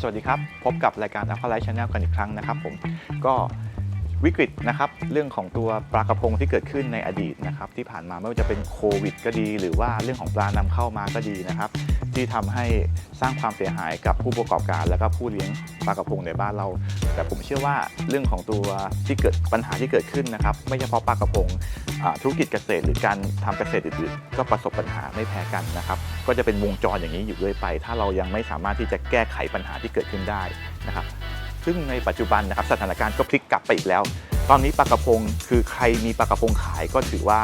สวัสดีครับ พบกับรายการ a p p l i g h t Channel กันอีกครั้งนะครับผมก็ วิกฤตนะครับเรื่องของตัวปลากระพงที่เกิดขึ้นในอดีตนะครับที่ผ่านมาไม่ว่าจะเป็นโควิด ก็ดี หรือว่าเรื่องของปลานำเข้ามาก็ดีนะครับ ที่ทำให้สร้างความเสียหายกับผู้ประกอบการ และก็ผู้เลี้ยงปลากระพงในบ้านเรา แต่ผมเชื่อว่าเรื่องของตัวที่เกิดปัญหาที่เกิดขึ้นนะครับ ไม่เฉพาะปลากระพงธุรกิจเกษตร หรือการทำเกษตรอื่นๆ ก็ประสบปัญหาไม่แพ้กันนะครับ ก็จะเป็นวงจรอย่างนี้อยู่เรื่อยไป ถ้าเรายังไม่สามารถที่จะแก้ไขปัญหาที่เกิดขึ้นได้นะครับ ซึ่งในปัจจุบันนะครับสถานการณ์ก็พลิกกลับไปอีกแล้ว ตอนนี้ปลากระพงคือใครมีปลากระพงขายก็ถือว่า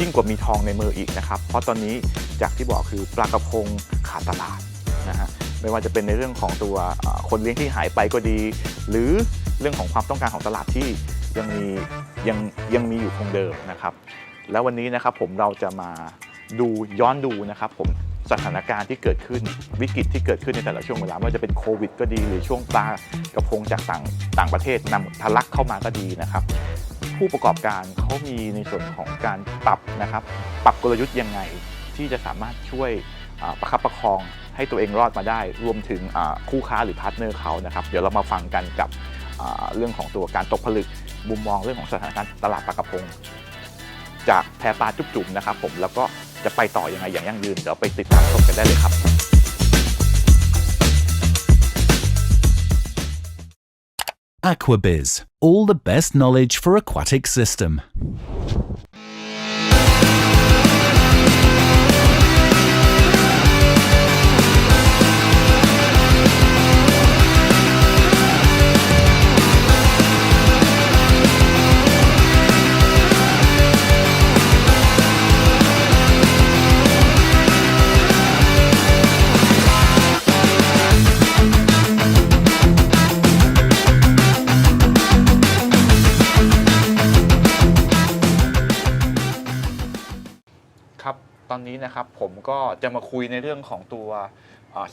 ยิ่งกว่ามีทองในมืออีกนะครับ เพราะตอนนี้จากที่บอกคือปลากระพงขาดตลาดนะฮะไม่ว่าจะเป็นในเรื่องของตัวคนเลี้ยงที่หายไปก็ดี หรือเรื่องของความต้องการของตลาดที่ยังมียังยังมีอยู่คงเดิมนะครับ แล้ววันนี้นะครับผมเราจะมาดูย้อนดูนะครับผม สถานการณ์ที่เกิดขึ้นวิกฤตที่เกิดขึ้นในแต่ละช่วงเวลาไม่ว่าจะเป็นโควิด ก็ดีหรือช่วงปลากระพงจากต่างต่างประเทศนำทะลักเข้ามาก็ดีนะครับ ผู้ประกอบการเขามีในส่วนของการปรับนะครับ ปรับกลยุทธ์ยังไงที่จะสามารถช่วยประคับประคองให้ตัวเองรอดมาได้ รวมถึงคู่ค้าหรือพาร์ทเนอร์เขานะครับ เดี๋ยวเรามาฟังกันกับเรื่องของตัวการตกผลึกมุมมองเรื่องของสถานการณ์ตลาดปลากระพง จากแพปลาจุ๊บจุ่มนะครับผมแล้วก็ จะไปต่อยังไงอย่างยั่งยืน เดี๋ยวไปติดตามชมกันได้เลยครับ Aquabiz, all the best knowledge for aquatic system.. นะครับผมก็จะมาคุยในเรื่องของตัว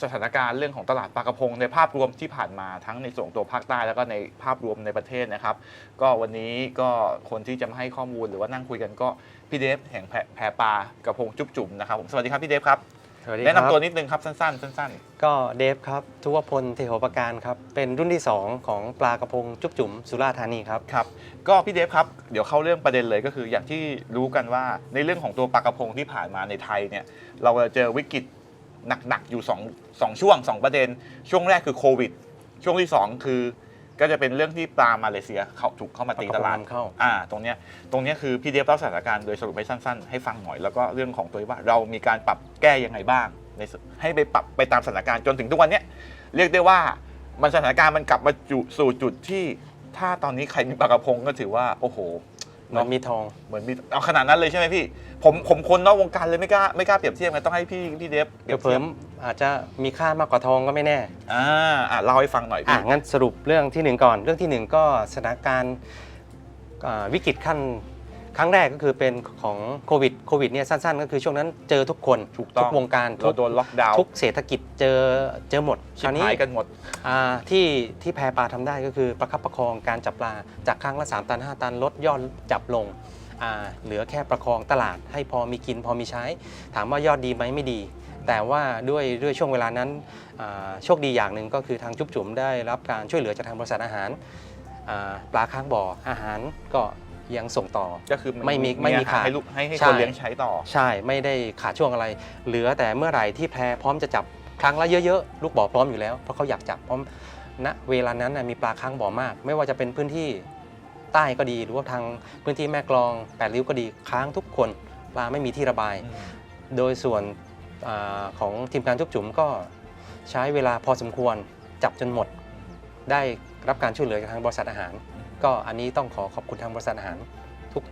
สถานการณ์เรื่องของตลาดปลากระพงในภาพรวมที่ผ่านมาทั้งในส่วนของตัวภาคใต้แล้วก็ในภาพรวมในประเทศนะครับ ก็วันนี้ก็คนที่จะมาให้ข้อมูลหรือว่านั่งคุยกันก็พี่เดฟแห่งแพแพปลากระพงจุ๊บจุ๋มนะครับผมสวัสดีครับพี่เดฟครับ สวัสดีแนะครับนำตัวนิดนึงครับสั้นๆสั้นก็เดฟครับทุวพลเทโหประการครับ เป็นรุ่นที่ 2 ของปลากระพงจุ๊บจุ๋มสุราษฎร์ธานีครับ ๆครับก็พี่เดฟครับเดี๋ยวเข้าเรื่องประเด็นเลยก็คืออย่างที่รู้กันว่าในเรื่องของตัวปลากระพงที่ผ่านมาในไทยเนี่ยเราจะเจอวิกฤตหนักๆอยู่สองสองช่วงสองประเด็น ช่วงแรกคือโควิด ช่วงที่สองคือ ก็จะเป็นเรื่องที่ปลามาเลเซียเขาถูกเข้ามาตีตลาดปลากระพงนำเข้าอ่าตรงเนี้ยตรงเนี้ยคือพี่เดฟเล่าสถานการณ์โดยสรุปให้สั้นๆ ให้ฟังหน่อยแล้วก็เรื่องของตัวว่าเรามีการปรับแก้ยังไงบ้างในส่วนให้ไปปรับไปตามสถานการณ์จนถึงทุกวันเนี้ยเรียกได้ว่ามันสถานการณ์มันกลับมาจุสู่จุดที่ ถ้าตอนนี้ใครมีปลากระพงก็ถือว่า โอ้โหมันมีทองเหมือนมีเอาขนาดนั้นเลยใช่ไหมพี่ ผมผมคนนอกวงการเลยไม่กล้าไม่กล้าเปรียบเทียบไงต้องให้พี่พี่เดฟเปรีเดี๋ยยบวเพิ่เทียบมอาจจะมีค่ามากกว่าทองก็ไม่แน่ อ่าอ่าเล่าให้ฟังหน่อยอะพี่งั้นสรุปเรื่องที่หนึ่งก่อน เรื่องที่หนึ่งก็สถานการณ์อ่าวิกฤตขั้นครั้งแรกก็คือเป็นของโควิดโควิดเนี่ยสั้นๆ ก็คือช่วงนั้นเจอทุกคนถูกต้องทุกวงการเราทุกโดนล็อกดาวน์ทุกเศรษฐกิจเจอเจอหมดชิบหายกันหมด อ่าที่ที่แพปลาทำได้ก็คือประคับประคองการจับปลาจากครั้งละ 3 ตัน 5 ตันลดยอดจับลงอ่า เหลือแค่ประคองตลาดให้พอมีกินพอมีใช้ ถามว่ายอดดีไหมไม่ดี แต่ว่าด้วยด้วยช่วงเวลานั้นอ่าโชคดีอย่างหนึ่งก็คือทางจุ๊บจุ๋มได้รับการช่วยเหลือจากทางบริษัทอาหารอ่าปลาค้างบ่ออาหารก็ยังส่งต่อก็คือไม่มีไม่มีอาหรขาดให้ลูกให้ให้ใช่คนเลี้ยงใช้ต่อ ใช่ไม่ได้ขาดช่วงอะไร เหลือแต่เมื่อไหร่ที่แพรพร้อมจะจับครั้งละเยอะๆ ลูกบ่อพร้อมอยู่แล้วเพราะเขาอยากจับเพราะณเวลานั้นน่ะมีปลาค้างบ่อมาก ไม่ว่าจะเป็นพื้นที่ ใต้ก็ดี หรือว่าทางพื้นที่แม่กลองแปดริ้วก็ดีค้างทุกคนปลาไม่มีที่ระบาย โดยส่วนอาของทีมการจุบจุ๋มก็ใช้เวลาพอสมควรจับจนหมด ได้รับการช่วยเหลือจากทางบริษัทอาหาร ก็อันนี้ต้องขอขอบคุณทางบริษัทอาหาร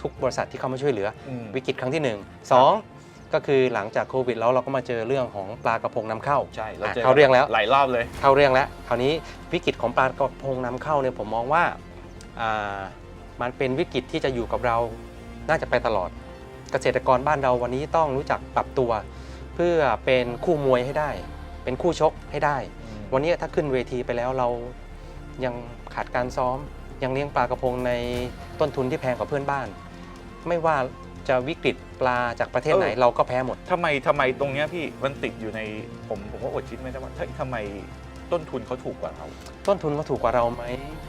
ทุกๆ บริษัทที่เข้ามาช่วยเหลืออืมวิกฤตครั้งที่ 1 2ก็คือหลังจากโควิดแล้วเราก็มาเจอเรื่องของปลากระพงนำเข้าใช่เราอะเจอเข้าเรื่องแล้วหลายรอบเลยเข้าเรื่องแล้วคราวนี้วิกฤตของปลากระพงนำเข้าเนี่ยผมมองว่าอ่า มันเป็นวิกฤตที่จะอยู่กับเรา น่าจะไปตลอด เกษตรกรบ้านเราวันนี้ต้องรู้จักปรับตัว เพื่อเป็นคู่มวยให้ได้ เป็นคู่ชกให้ได้ วันนี้ถ้าขึ้นเวทีไปแล้วเรายังขาดการซ้อม ยังเลี้ยงปลากระพงในต้นทุนที่แพงกว่าเพื่อนบ้าน ไม่ว่าจะวิกฤตปลาจากประเทศไหนเออ เราก็แพ้หมด ทำไมทำไมตรงเนี้ยพี่มันติดอยู่ในผมผมก็อดคิดไม่ได้ว่าเฮ้ยทำไมต้นทุนเขาถูกกว่าเรา ต้นทุนเขาถูกกว่าเราไหมอ่า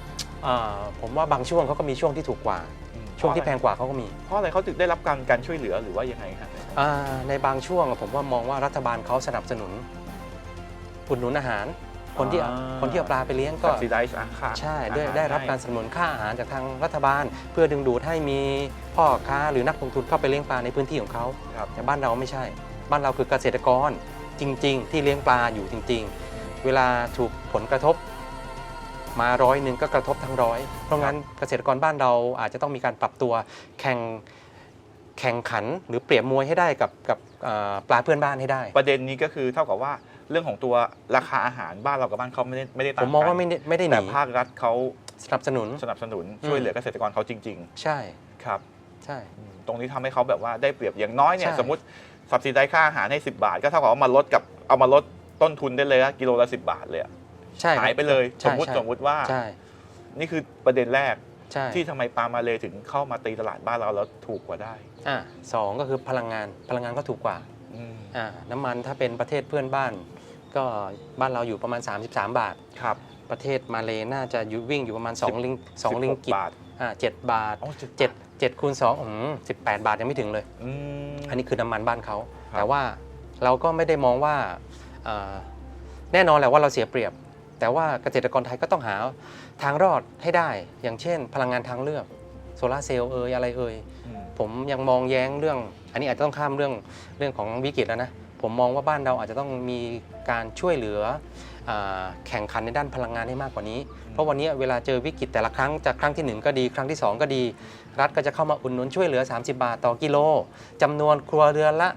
ผมว่าบางช่วงเขาก็มีช่วงที่ถูกกว่า ช่วงที่แพงกว่าเขาก็มี เพราะอะไรเขาถึงได้รับการการช่วยเหลือหรือว่ายังไงฮะอ่าในบางช่วงผมว่ามองว่ารัฐบาลเขาสนับสนุนอุดหนุนอาหาร คนที่เอาคนที่เอาปลาไปเลี้ยงก็ก็ซีไดส์ค่าใช่ได้อาหารได้รับให้การสนับสนุนค่าอาหารจากทางรัฐบาล เพื่อดึงดูดให้มีพ่อค้าหรือนักลงทุนเข้าไปเลี้ยงปลาในพื้นที่ของเขาครับแต่บ้านเราไม่ใช่ บ้านเราคือเกษตรกรจริง ๆ ที่เลี้ยงปลาอยู่จริง ๆ เวลาถูกผลกระทบ มาร้อยหนึ่งก็กระทบทั้งร้อย เพราะงั้นเกษตรกรบ้านเราอาจจะต้องมีการปรับตัวแข่งแข่งขันหรือเปรียบมวยให้ได้กับกับเอ่อปลาเพื่อนบ้านให้ได้ ประเด็นนี้ก็คือเท่ากับว่าเรื่องของตัวราคาอาหารบ้านเรากับบ้านเขาไม่ได้ไม่ได้ต่างผกัมมองว่าไม่ได้ไม่ได้หแต่นีภาครัฐเขาสนับสนุนสนับสนุนอืมช่วยเหลือเกษตรกรเขาจริงใช่ๆครับใช่อืมตรงนี้ทำให้เขาแบบว่าได้เปรียบอย่างน้อยเนี่ยใช่สมมติสับซิได้ค่าอาหารให้ 10 บาท ก็เท่ากับว่ามาลดกับเอามาลดต้นทุนได้เลยอะกิโลละ10 บาทเลยอะ ใช่ครับหายไปเลยใช่สมมติใช่ สมมติว่า ใช่ นี่คือประเด็นแรกใช่ที่ทำไมปลามาเลยถึงเข้ามาตีตลาดบ้านเราแล้วถูกกว่าได้อะสองก็คือพลังงาน พลังงานก็ถูกกว่าอืมอ่าน้ำมันถ้าเป็นประเทศเพื่อนบ้าน ก็บ้านเราอยู่ประมาณ 33 บาท ครับ ประเทศมาเลน่าจะอยู่วิ่งอยู่ประมาณ2ลิง2ลิง16กิตบาทอ่า7บาทอ๋อจุด7 7คูณ2อืม18บาทยังไม่ถึงเลย อืม อันนี้คือน้ำมันบ้านเขา ครับ แต่ว่าเราก็ไม่ได้มองว่าเอ่อแน่นอนแหละว่าเราเสียเปรียบ แต่ว่าเกษตรกรไทยก็ต้องหาทางรอดให้ได้ อย่างเช่น พลังงานทางเลือกโซลาร์เซลล์เอ่ยอะไรเอ่ยอืมผมยังมองแย้งเรื่อง อันนี้อาจจะต้องข้ามเรื่องเรื่องของวิกฤตแล้วนะผมมองว่าบ้านเราอาจจะต้องมีการช่วยเหลืออาแข่งขันในด้านพลังงานให้มากกว่านี้ เพราะวันนี้เวลาเจอวิกฤตแต่ละครั้งจากครั้งที่ 1 ก็ดี ครั้งที่ 2 ก็ดี รัฐก็จะเข้ามาอุดหนุนช่วยเหลือ 30 บาทต่อกิโลจำนวนครัวเรือนละ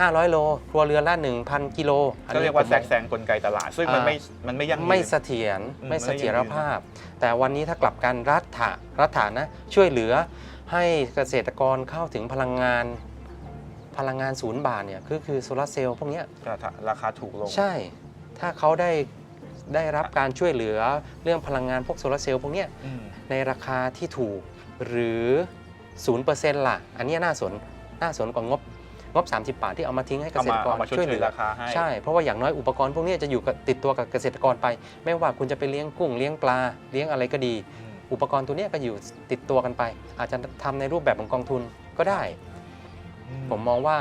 500 โลครัวเรือนละ 1,000 กิโลอันก็นี้เรียกว่าผมแทรมกองแซงกลไกตลาด ซึ่งมันอ่าไม่มันไม่ยั่งยืนไม่เสถียรอืมไม่เสถียไม่รยั่งยืนภาพ แต่วันนี้ถ้ากลับกันรัฐะรัฐานะช่วยเหลือให้เกษตรกรเข้าถึงพลังงานพลังงานศูนย์บาทเนี่ยคือคือโซลาร์เซลล์พวกเนี้ยราคาถูกลง ใช่ ถ้าเขาได้ได้รับการช่วยเหลือเรื่องพลังงานพวกโซลาร์เซลล์พวกเนี้ยอืมในราคาที่ถูกหรือ 0%ล่ะ อันเนี้ยน่าสนน่าสนกว่างบ งบ 30 บาทที่เอามาทิ้งให้เกเอาษตมารกรเอามาชดช่วยเชเหลืยอราคาให้ใช่ เพราะว่าอย่างน้อยอุปกรณ์พวกนี้จะอยู่กับติดตัวกับเกษตรกรไป ไม่ว่าคุณจะไปเลี้ยงกุ้งเลี้ยงปลาเลี้ยงอะไรก็ดีอืมอุปกรณ์ตัวเนี้ยก็อยู่ติดตัวกันไป อาจจะทำในรูปแบบของกองทุนก็ได้ ผมมองว่า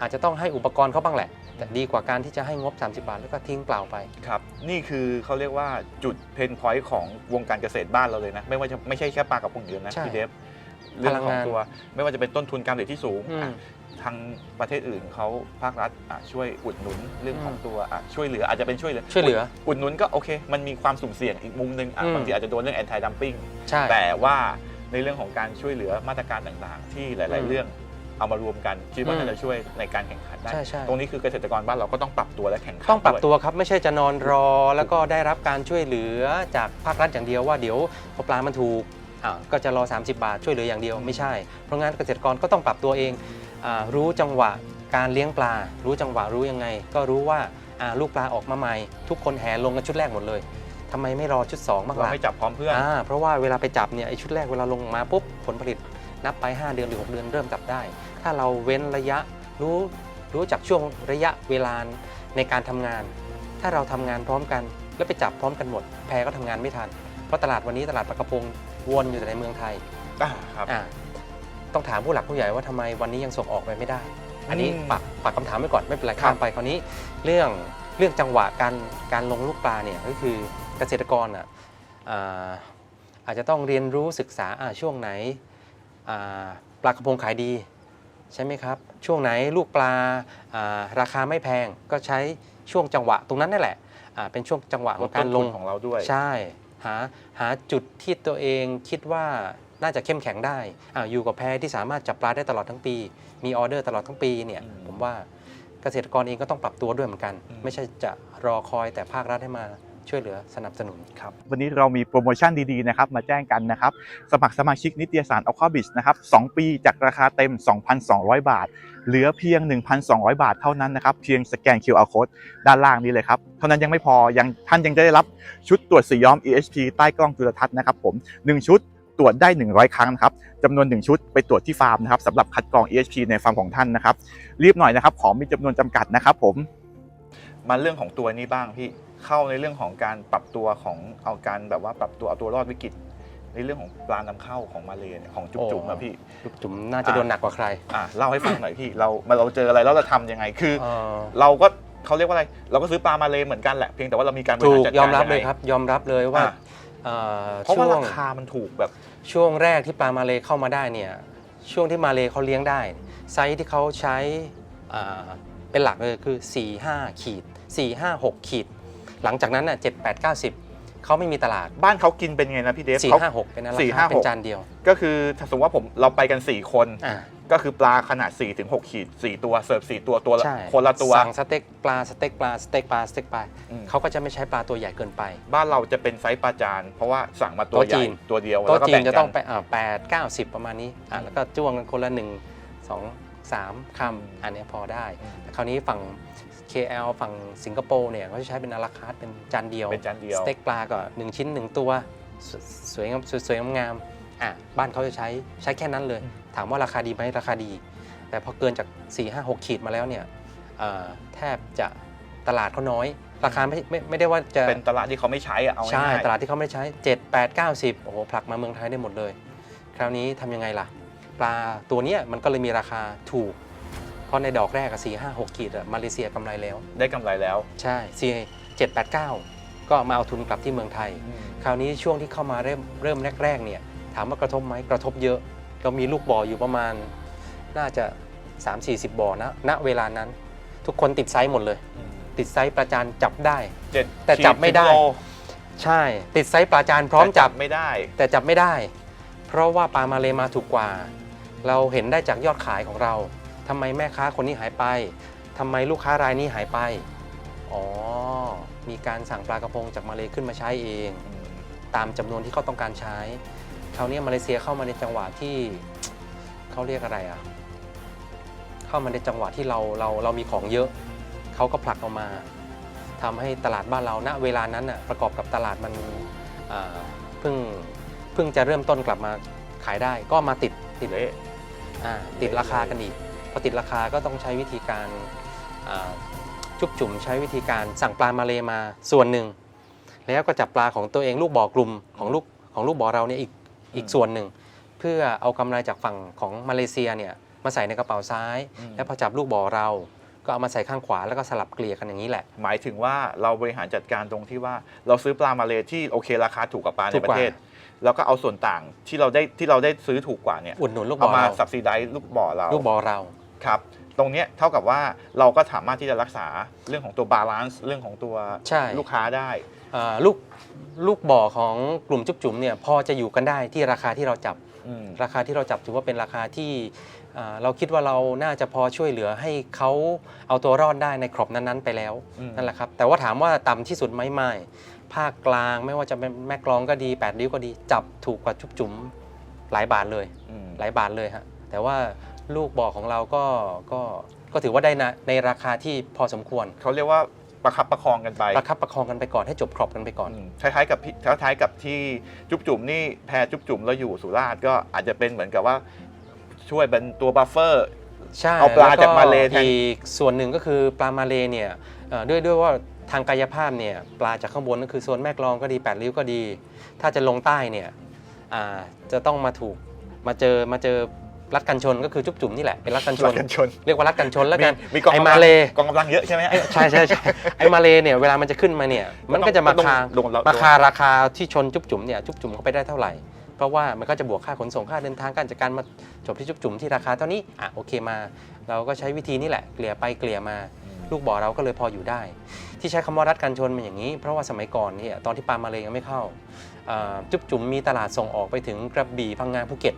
อาจจะต้องให้อุปกรณ์เขาบ้างแหละแต่ดีกว่าการที่จะให้งบ 30 บาท แล้วก็ทิ้งเปล่าไป ครับ นี่คือเขาเรียกว่าจุดเพนพอยต์ของวงการเกษตรบ้านเราเลยนะ ไม่ว่าจะไม่ใช่แค่ปลากับพงเดียวนะใช่พี่เดฟเรื่องพลังของงานตัว ไม่ว่าจะเป็นต้นทุนการผลิตที่สูงอืมอะ ทางประเทศอื่นเขาภาครัฐอะช่วยอุดหนุนเรื่องของอืมตัวอะช่วยเหลืออาจจะเป็นช่วยเหลือช่วยเหลืออุดหนุนก็โอเค มันมีความสุ่มเสี่ยงอีกมุมหนึงอะอืม บางทีอาจจะโดนเรื่องแอนตี้ดัมปิ้งใช่ แต่ว่าในเรื่องของการช่วยเหลือมาตรการต่างๆ ที่หลาย อืๆมเรื่องเอามารวมกันคิดว่าอืมน่าจะช่วยในการแข่งขันได้ใช่ใช่ ตรงนี้คือเกษตรกรบ้านเราก็ต้องปรับตัวและแข่งขันต้องปรับด้วยตัวครับไม่ใช่จะนอนรอ แล้วก็ได้รับการช่วยเหลือจากภาครัฐอย่างเดียวว่าเดี๋ยวพอปลามันถูกอ่าก็จะรอ 30 บาทช่วยเหลืออย่างเดียวไม่ใช่ เพราะงั้นเกษตรกรก็ต้องปรับตัวเองอา รู้จังหวะการเลี้ยงปลา รู้จังหวะรู้ยังไง ก็รู้ว่าอ่าลูกปลาออกมาใหม่ ทุกคนแห่ลงกันชุดแรกหมดเลยทำไมไม่รอชุดสองบ้างเราล่ะไม่จับพร้อมเพื่อนอ่าเพราะว่าเวลาไปจับเนี่ยไอชุดแรกเวลาลงมาปุ๊บผลผลิตนับไป 5 เดือนหรือ 6 เดือนเริ่มจับได้ ถ้าเราเว้นระยะรู้รู้จักช่วงระยะเวลาในการทำงาน ถ้าเราทำงานพร้อมกัน แล้วไปจับพร้อมกันหมด แพรก็ทำงานไม่ทัน เพราะตลาดวันนี้ตลาดปลากระพงวนอยู่แต่ในเมืองไทยอ่าครับอ่า ต้องถามผู้หลักผู้ใหญ่ว่าทำไมวันนี้ยังส่งออกไปไม่ได้ อันนี้อืมปักปักคำถามไว้ก่อนไม่เป็นไรครับข้ามไปคราวนี้เรื่องเรื่องจังหวะการการลงลูกปลาเนี่ยก็คือเกษตรกรอะอ่าอาจจะต้องเรียนรู้ศึกษาอ่าช่วงไหนอ่าปลากระพงขายดี ใช่ไหมครับ ช่วงไหนลูกปลาอ่าราคาไม่แพงก็ใช้ช่วงจังหวะตรงนั้นนั่นแหละอ่าเป็นช่วงจังหวะขลอดงต้การนลทุง นของเราด้วย ใช่ หาหาจุดที่ตัวเองคิดว่า น่าจะเข้มแข็งได้อาอยู่กับแพรที่สามารถจับปลาได้ตลอดทั้งปี มีออเดอร์ตลอดทั้งปีเนี่ยอืมผมว่าเกษตรกรเองก็ต้องปรับตัวด้วยเหมือนกันอืมไม่ใช่จะรอคอยแต่ภาครัฐให้มาช่วยเหลือสนับสนุนครับวันนี้เรามีโปรโมชั่นดีๆนะครับมาแจ้งกันนะครับ สมัครสมาชิกนิตยสาร a q u a b i z นะครับ2ปีจากราคาเต็ม 2,200 บาท เหลือเพียง 1,200 บาทเท่านั้นนะครับ เพียงสแกน QR code ด้านล่างนี้เลยครับ เท่านั้นยังไม่พอยังท่านยังจะได้รับชุดตรวจสีย้อม EHP ใต้กล้องจุลทรรศน์นะครับผม 1 ชุดต รวจได้ 100 ครั้งนะครับจำนวน 1 ชุดไปตรวจที่ฟาร์มนะครับสำหรับคัดกรอง EHP ในฟาร์มของท่านนะครับ รีบหน่อยนะครับของมีจำนวนจำกัดนะครับผมมาเรื่องของตัวนี้บ้างพี่เข้าในเรื่องของการปรับตัวของเอาการแบบว่าปรับตัวเอาตัวรอดวิกฤตในเรื่องของปลานำเข้าของมาเลเนี่ยของจุ๊บจุ๊บโอ้นะพี่ลูกจุ๋มน่าจะโดนหนักกว่าใครอะเล่าให้ฟังหน่อยพี่เรามาเราเจออะไรแล้วเราทำยังไงคือเอ่อเราก็เขาเรียกว่าอะไร เราก็ซื้อปลามาเลเหมือนกันแหละเพียงแต่ว่าเรามีการบริถูหารกจัดยอการมรับงไงเลยครับ ยอมรับเลยว่าอะเอ่อเพราะว่าช่วงราคามันถูกแบบ ช่วงแรกที่ปลามาเลเข้ามาได้เนี่ยช่วงที่มาเลเขาเลี้ยงได้ ไซส์ที่เขาใช้อ่าเป็นหลักเลยคือ 4 5 ขีด 4 5 6 ขีด หลังจากนั้นน่ะ7 8 9 10เขาไม่มีตลาด บ้านเขากินเป็นไงนะพี่เดฟ4เขา5 6เป็นอะไรสี่คห้ารับเป็หนกจานเดียว ก็คือถ้าสมมติว่าผมเราไปกัน 4 คน อ่า ก็คือปลาขนาด4-6ถึง6ขีด4ตัวเสิร์ฟ4ตัวตัวละใช่คนละตัว สั่งสเต็กปลาสเต็กปลาสเต็กปลาสเต็กปลาอืม เขาก็จะไม่ใช้ปลาตัวใหญ่เกินไป บ้านเราจะเป็นไซส์ปลาจาน เพราะว่าสั่งมาตัวโต๊ะใหญ่จีน ตัวเดียวโต๊ะแล้วก็จีแบ่นงจะกัต้องไปอ่าแปดเก้าสิบประมาณนี้อ่าแล้วก็จ้วงกันคนละหนึ่งสองสามคำอันเนี้ยพอได้แต่คราวนี้ฝั่ง KL ฝั่งสิงคโปร์เนี่ยเขาจะใช้เป็นอาราคาร์ทเป็นจานเดียวเป็นจานเดียว สเต็กปลาก็หนึ่งชิ้นหนึ่งตัวสสวยงามสวยๆงามๆ อะบ้านเขาจะใช้ใช้แค่นั้นเลย ถามว่าราคาดีไหมราคาดี แต่พอเกินจาก 4 5 6 ขีดมาแล้วเนี่ยเอ่อแทบจะตลาดเขาน้อย ราคาไม่ไม่ไม่ได้ว่าจะเป็นตลาดที่เขาไม่ใช้อะเอาใช่ง่ายๆตลาดที่เขาไม่ใช้ 7 8 9 10โอ้โหผลักมาเมืองไทยได้หมดเลย คราวนี้ทำยังไงล่ะ ปลาตัวเนี้ยมันก็เลยมีราคาถูก เพราะในดอกแรกอะ4 5 6ขีดอะมาเลเซียกำไรแล้ว ได้กำไรแล้ว ใช่4 7 8 9ก็มาเอาทุนกลับที่เมืองไทย คราวนี้ช่วงที่เข้ามาเริ่มเริ่มแรกๆเนี่ย ถามว่ากระทบไหมกระทบเยอะก็มีลูกบ่ออยู่ประมาณ น่าจะ 3-40บ่อนะณเวลานั้น ทุกคนติดไซส์หมดเลย ติดไซส์ประจานจับได้ เจ็ดแต่จับไม่ได้ ขีสิโลใช่ ติดไซส์ปลาจานพร้อมจับ แต่ไม่ได้ แต่จับไม่ได้ เพราะว่าปลามาเลมาถูกกว่า เราเห็นได้จากยอดขายของเราทำไมแม่ค้าคนนี้หายไปทำไมลูกค้ารายนี้หายไป อ๋อ มีการสั่งปลากระพงจากมาเลขึ้นมาใช้เอง ตามจำนวนที่เขาต้องการใช้ คราวนี้มาเลเซียเข้ามาในจังหวะที่เขาเรียกอะไรอะ เข้ามาในจังหวะที่เราเราเรามีของเยอะ เขาก็ผลักออกมาทำให้ตลาดบ้านเราณเวลานั้นน่ะประกอบกับตลาดมันอ่าเพิ่งเพิ่งจะเริ่มต้นกลับมาขายได้ก็มาติดติดเละอ่าติดราคากันอีกพอติดราคาก็ต้องใช้วิธีการอ่าจุบจุ่มใช้วิธีการสั่งปลามาเลมาส่วนหนึ่ง แล้วก็จับปลาของตัวเองลูกบ่อกลุ่มของลูกของลูกบ่อเราเนี่ยอีก อีกส่วนหนึ่ง เพื่อเอากำไรจากฝั่งของมาเลเซียเนี่ยมาใส่ในกระเป๋าซ้ายอืมแล้วพอจับลูกบ่อเรา ก็เอามาใส่ข้างขวาแล้วก็สลับเกลี่ยกันอย่างนี้แหละ หมายถึงว่าเราบริหารจัดการตรงที่ว่าเราซื้อปลามาเลที่โอเคราคาถูกกว่าปลาในถูกปกว่าระเทศแล้วก็เอาส่วนต่างที่เราได้ที่เราได้ซื้อถูกกว่าเนี่ยอุดหนุนลูกเอาบ่อมาเราสับซีไดลูกบ่อเราลูกบ่อเราครับตรงเนี้ยเท่ากับว่าเราก็สามารถที่จะรักษาเรื่องของตัวบาลานซ์เรื่องของตัวใช่ลูกค้าได้เอ่อ ลูกลูกบ่อของกลุ่มจุ๊บจุ๋มเนี่ยพอจะอยู่กันได้ที่ราคาที่เราจับอืมราคาที่เราจับถือว่าเป็นราคาที่อ่าเราคิดว่าเราน่าจะพอช่วยเหลือให้เขาเอาตัวรอดได้ในครอบนั้นๆ ไปแล้ว อืม นั่นแหละครับ แต่ว่าถามว่าต่ำที่สุดไหมไม่ ภาคกลางไม่ว่าจะเป็นแม่กลองก็ดี8ริ้วก็ดี จับถูกกว่าจุ๊บจุ๋มหลายบาทเลย อืม หลายบาทเลยฮะ แต่ว่าลูกบ่อของเราก็ก็ก็ถือว่าได้นะในราคาที่พอสมควร เขาเรียกว่า ประคับประคองกันไปประคับประคองกันไปก่อนให้จบครอบกันไปก่อนอืมคล้ายๆกับพี่คล้ายๆกับที่จุ๊บจุ่มนี่แพรจุ๊บจุ่มเราอยู่สุราษฎร์ก็อาจจะเป็นเหมือนกับว่าช่วยเป็นตัวบัฟเฟอร์ใช่เอาปลาแวจากมาเลแทนอีกส่วนหนึ่งก็คือปลามาเลเนี่ยเอ่อด้วยด้วยว่าทางกายภาพเนี่ยปลาจากข้างบนก็คือโซนแม่กลองก็ดีแปดริ้วก็ดี ถ้าจะลงใต้เนี่ยอ่าจะต้องมาถูกมาเจอมาเจอ รัดกันชนก็คือจุ๊บจุ่มนี่แหละเป็นรัดกันชรันดกันชน เรียกว่ารัดกันชนแล้วกันมีกองไอ้กำลัมางเลกองกำลังเยอะใช่ไหมฮะไอ้ใช่ใช่ใช่ไอ้มาเลเนี่ยเวลามันจะขึ้นมาเนี่ยมันก็จะมาต้องคาลงแล้วมาคาราคาที่ชนจุ๊บจุ๋มเนี่ยจุ๊บจุ๋มเขาไปได้เท่าไหร่เพราะว่ามันก็จะบวกค่าขนส่งค่าเดินทางการจัดการมาจบที่จุ๊บจุ๋มที่ราคาเท่านี้อะโอเคมา เราก็ใช้วิธีนี้แหละเกลี่ยไปเกลี่ยมาลูกบ่อเราก็เลยพออยู่ได้ ที่ใช้คำว่ารัดกันชนมันอย่างนี้ เพราะว่าสมัยก่อนเนี่ยตอนที่ปลามาเลยังไม่เข้าอ่าจุ๊บจุ๋มมีตลาดส่งออกไปถึงกระบี่พังงาภูเก็ต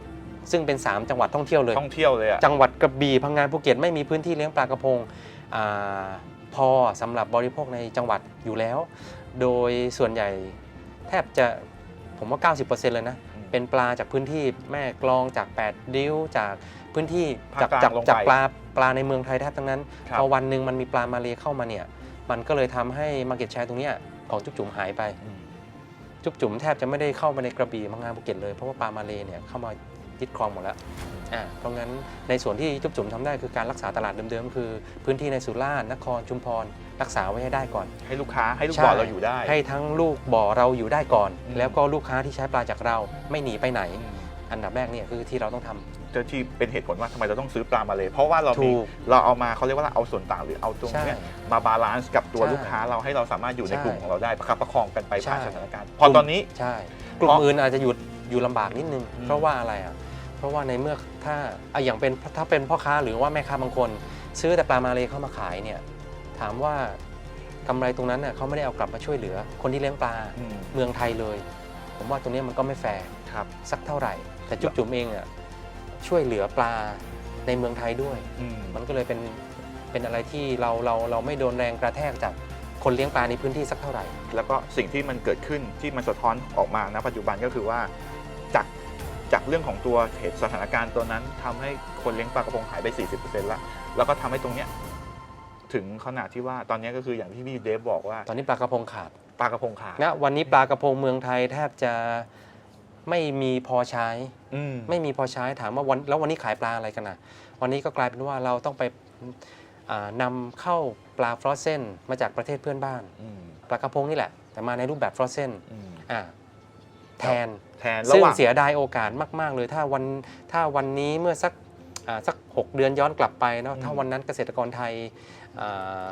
ซึ่งเป็น 3 จังหวัดท่องเที่ยวเลย ท่องเที่ยวเลยอะจังหวัดกระบี่พังงาภูเก็ตไม่มีพื้นที่เลี้ยงปลากระพงอาพอสำหรับบริโภคในจังหวัดอยู่แล้ว โดยส่วนใหญ่แทบจะผมว่า 90%เลยนะอืมเป็นปลาจากพื้นที่แม่กลองจาก 8 ดิ้วจากพื้นที่ภาคจากกลางจากลงไปจากปลาปลาในเมืองไทยแทบทั้งนั้น ครับ พอวันหนึ่งมันมีปลามาเลเข้ามาเนี่ย มันก็เลยทำให้มาเก็ตแชร์ตรงเนี้ยของจุ๊บจุ๋มหายไปอืมจุ๊บจุ๋มแทบจะไม่ได้เข้ามาในกระบี่พังงาภูเก็ตเลยเพราะว่าปลามาเลเนี่ยเข้ามา ยึดครองหมดแล้วอ่าเพราะงั้นในส่วนที่จุ๊บจุ๋มทำได้คือการรักษาตลาดเดิมๆ คือ พื้นที่ในสุราษฎร์นครชุมพรรักษาไว้ให้ได้ก่อน ให้ลูกค้าให้ลูกใช่บ่อเราอยู่ได้ ให้ทั้งลูกบ่อเราอยู่ได้ก่อน อืม แล้วก็ลูกค้าที่ใช้ปลาจากเราไม่หนีไปไหน อืมอันดับแรกเนี่ยคือที่เราต้องทำ เจ้าที่เป็นเหตุผลว่าทำไมเราต้องซื้อปลามาเลย เพราะว่าเรามีถูกเราเอามาเขาเรียกว่าเราเอาส่วนต่างหรือเอาตรงใช่เนี้ยมาบาลานซ์กับตัวใช่ลูกค้าเราให้เราสามารถอยู่ในใช่กลุ่มของเราได้ประคับประคองกันไปผ่านใช่ สถานการณ์พอตอนนี้ ใช่ กลุ่มอื่นอาจจะอยู่ อยู่ลำบากนิดนึงอืมเพราะว่าอะไรอะเพราะว่าในเมื่อถ้าอะอย่างเป็นถ้าเป็นพ่อค้าหรือว่าแม่ค้าบางคน ซื้อแต่ปลามาเลยเข้ามาขายเนี่ยถามว่ากำไรตรงนั้นเน่ยเขาไม่ได้เอากลับมาช่วยเหลือ คนที่เลี้ยงปลาอืม เมืองไทยเลย ผมว่าตรงเนี้ยมันก็ไม่แฟร์ครับสักเท่าไหร่ แต่จุ๊บจุ๋มเองอะช่วยเหลือปลาในเมืองไทยด้วย อืม มันก็เลยเป็นเป็นอะไรที่เราเราเราไม่โดนแรงกระแทกจาก คนเลี้ยงปลาในพื้นที่สักเท่าไหร่ แล้วก็สิ่งที่มันเกิดขึ้นที่มันสะท้อนออกมาณปัจจุบันก็คือว่าจากจากเรื่องของตัวเหตุสถานการณ์ตัวนั้นทำให้คนเลี้ยงปลากระพงหายไป 40%ละแล้วก็ทำให้ตรงเนี้ยถึงขนาดที่ว่าตอนเนี้ยก็คืออย่างที่พี่เดฟบอกว่า ตอนนี้ปลากระพงขาดปลากระพงขาดณวันนี้ปลากระพงเมืองไทยแทบจะไม่มีพอใช้อืมไม่มีพอใช้ถามว่าวันแล้ววันนี้ขายปลาอะไรกันนะวันนี้ก็กลายเป็นว่าเราต้องไปอ่า นำเข้าปลาฟรอสเซนมาจากประเทศเพื่อนบ้านอืมปลากระพงนี่แหละ แต่มาในรูปแบบฟรอสเซนอืมอ่าแทนแทนระซึ่งหว่างเสียดายโอกาสมาก ๆ เลยถ้าวันถ้าวันนี้เมื่อสักอ่าสัก 6 เดือนย้อนกลับไปเนาะถ้าวันนั้นเกษตรกรไทยอ่า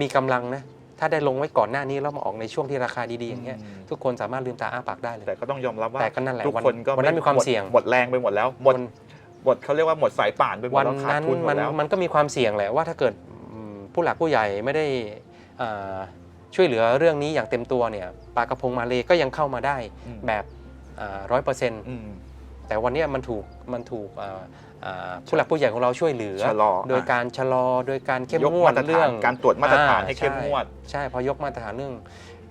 มีกำลังนะถ้าได้ลงไว้ก่อนหน้านี้แล้วมาออกในช่วงที่ราคาดีๆอย่างเงี้ยอืมทุกคนสามารถลืมตาอ้าปากได้เลยแต่ก็ต้องยอมรับว่าแต่ก็นั่นแหละทุกวันคนก็วันนั้นมีความหดเสี่ยงหมดแรงไปหมดแล้วหมดวัน หมดเขาเรียกว่าหมดสายป่านไปหมดวันแล้วขาดนั้นทุนหมมัดนแล้วมันก็มีความเสี่ยงแหละว่าถ้าเกิดอืมผู้หลักผู้ใหญ่ไม่ได้อ่าช่วยเหลือเรื่องนี้อย่างเต็มตัวเนี่ยปลากระพงมาเลก็ยังเข้ามาได้อืมแบบร้อยเปอร์เซ็นต์อืม แต่วันเนี้ยมันถูกมันถูกอ่าอ่าผู้หลักผู้ใหญ่ของเราช่วยเหลือ ชะลอ โดยการชะลอโดยการเข้มยกงวดมาตรฐานเรื่องการตรวจมาตรฐานอ่ให้เข้มงวดใช่ใช่พอยกมาตรฐานเรื่อง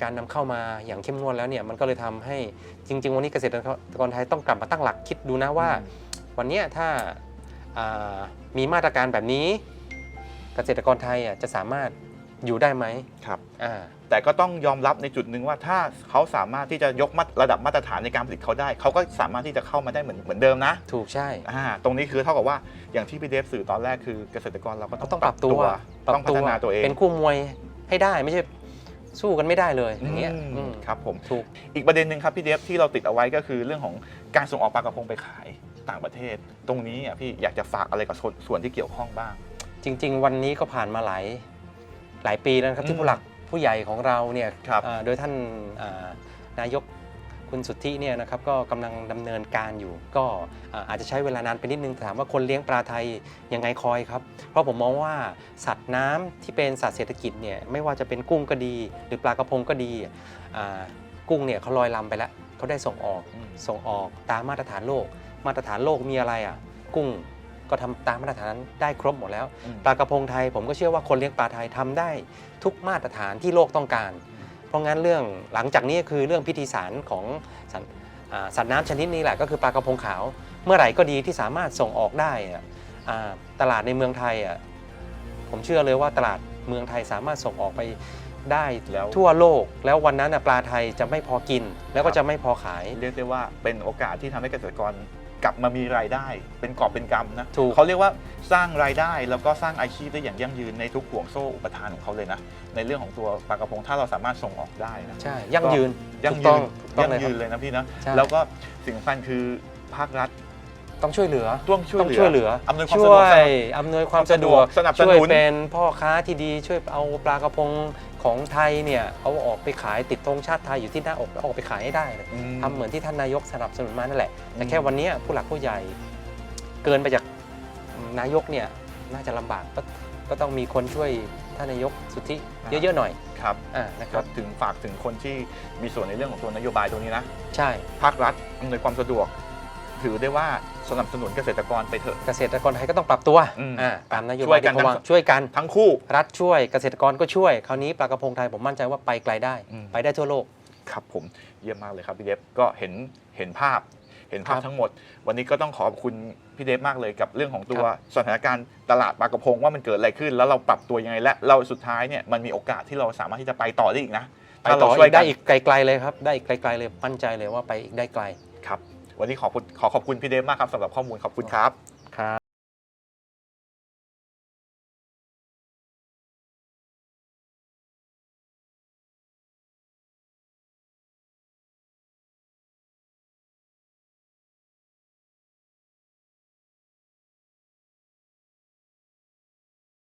การนำเข้ามาอย่างเข้มงวดแล้วเนี่ยมันก็เลยทำให้จริง ๆ วันนี้เกษตรกรไทยต้องกลับมาตั้งหลักคิดดูนะว่า วันเนี้ยถ้าอ่ามีมาตรการแบบนี้ เกษตรกรไทยอะจะสามารถอยู่ได้ไหมครับอ่าแต่ก็ต้องยอมรับในจุดหนึ่งว่าถ้าเขาสามารถที่จะยกมาระดับมาตรฐานในการผลิตเขาได้ เขาก็สามารถที่จะเข้ามาได้เหมือนเหมือนเดิมนะ ถูกใช่อ่าตรงนี้คือเท่ากับว่าอย่างที่พี่เดฟสื่อตอนแรกคือเกษตรกรเราก็ก็ต้ต้อองงปรับตัวต้องพัฒนาตัวเองเป็นคู่มวยให้ได้ไม่ใช่สู้กันไม่ได้เลยอย่างเงี้ยอืมอืมครับผมถูกอีกประเด็นหนึ่งครับพี่เดฟที่เราติดเอาไว้ก็คือเรื่องของการส่งออกปลากระพงไปขาย ต่างประเทศ ตรงนี้อะพี่อยากจะฝากอะไรกับส่วนส่วนที่เกี่ยวข้องบ้าง จริง ๆ วันนี้ก็ผ่านมาหลายหลายปีแล้วนะครับอืมที่ผู้หลักผู้ใหญ่ของเราเนี่ยครับอ่าโดยท่านอ่านายกคุณสุทธิเนี่ยนะครับก็กำลังดำเนินการอยู่ ก็อ่าอาจจะใช้เวลานานไปนิดนึงแต่ถามว่าคนเลี้ยงปลาไทยยังไงคอยครับ เพราะผมมองว่าสัตว์น้ำที่เป็นสัตว์เศรษฐกิจเนี่ยไม่ว่าจะเป็นกุ้งก็ดี หรือปลากระพงก็ดีอ่ากุ้งเนี่ยเขาลอยลำไปแล้วเขาได้ส่งออก อืม ส่งออกตามมาตรฐานโลก มาตรฐานโลกมีอะไรอะ กุ้งก็ทำตามมาตรฐานนั้นได้ครบหมดแล้วอืมปลากระพงไทยผมก็เชื่อว่าคนเลี้ยงปลาไทยทำได้ทุกมาตรฐานที่โลกต้องการ เพราะงั้นเรื่องหลังจากนี้คือเรื่องพิธีสารของสัตว์อ่าสัตว์น้ำชนิดนี้แหละก็คือปลากระพงขาว เมื่อไหร่ก็ดีที่สามารถส่งออกได้อะอ่าตลาดในเมืองไทยอะผมเชื่อเลยว่าตลาดเมืองไทยสามารถส่งออกไปได้แล้วทั่วโลกแล้ววันนั้นน่ะปลาไทยจะไม่พอกินแล้วก็จะไม่พอขาย เรียกได้ว่าเป็นโอกาสที่ทำให้เกษตรกรก ลับมามีรายได้ เป็นกอบเป็นกำนะถูกเขาเรียกว่าสร้างรายได้แล้วก็สร้างอาชีพได้อย่างยั่งยืนในทุกห่วงโซ่อุปทานของเขาเลยนะ ในเรื่องของตัวปลากระพงถ้าเราสามารถส่งออกได้นะใช่ยั่งยืนยั่งถูกยืต้องนถูกต้องยั่งเลยคยืรับนเลยนะพี่นะใช่แล้วก็สิ่งสำคัญคือภาครัฐ ต้องช่วยเหลือต้องช่วยต้องเหลือช่วยเหลืออำนวยความช่สะดววกยอำนวยความสะดวกสนับสช่วยนุนเป็นพ่อค้าที่ดีช่วยเอาปลากระพงของไทยเนี่ยเอาออกไปขายติดธงชาติไทยอยู่ที่หน้าอกแล้วออกไปขายให้ได้เลยอืทำเหมือนที่ท่านนายกสนับสนุนมานั่นแหละ แต่อืมแค่วันเนี้ยผู้หลักผู้ใหญ่เกินไปจากนายกเนี่ยน่าจะลำบากก็ก็ต้องมีคนช่วยท่านนายกสุทธิเยอะๆหน่อยครับอ่านะคก็รับถึงฝากถึงคนที่มีส่วนในเรื่องของตัวนโยบายตรงนี้นะ ใช่ภาครัฐอำนวยความสะดวก ถือได้ว่า สนับสนุนเกษตรกรไปเถอะ เกษตรกรไทยก็ต้องปรับตัวอืมอ่าตามนโยช่บาวยยกันที่เขาวางทั้ง ช่วยกัน ทั้งคู่ รัฐช่วยเกษตรกรก็ช่วย คราวนี้ปลากระพงไทยผมมั่นใจว่าไปไกลได้ อืม ไปได้ทั่วโลก ครับผมเยี่ยมมากเลยครับพี่เดฟก็เห็นเห็นภาพ เห็นภาพครับทั้งหมด วันนี้ก็ต้องขอบคุณพี่เดฟมากเลยกับเรื่องของตัวครับสถานการณ์ตลาดปลากระพงว่ามันเกิดอะไรขึ้น แล้วเราปรับตัวยังไงและเราสุดท้ายเนี่ยมันมีโอกาสที่เราสามารถที่จะไปต่อได้อีกนะไปต่อถ้าเราช่วยอีกกัได้นอีกไกล ๆเลยครับ ได้อีกไกลๆเลย มั่นใจเลยว่าไปอีกได้ไกล ครับ วันนี้ขอขอบคุณขอขอบคุณพี่เดฟมากครับสำหรับข้อมูลขอบคุณครับ